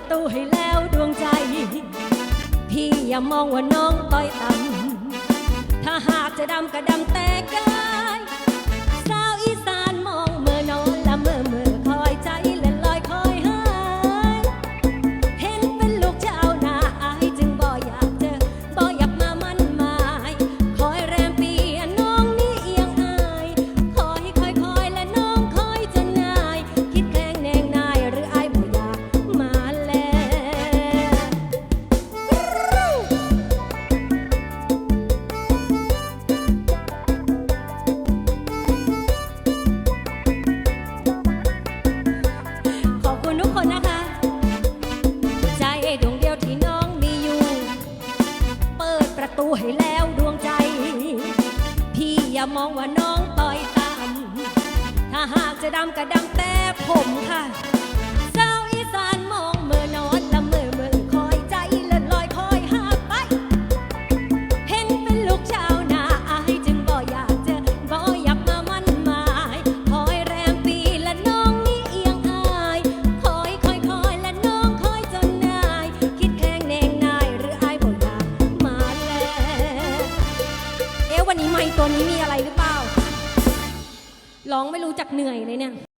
ประตูให้แล้วดวงใจ พี่อย่ามองว่าน้องต่อยต่ำถ้าหากจะดำก็ดำแต่กา ให้แล้วดวงใจ พี่อย่ามองว่าน้องต่อยต่ำถ้าหากจะดำก็ดำแต่ผมค่ะ เจ้าอีสานมองี้มีอะไรหรือเปล่า ร้องไม่รู้จักเหนื่อยเลยเนี่ย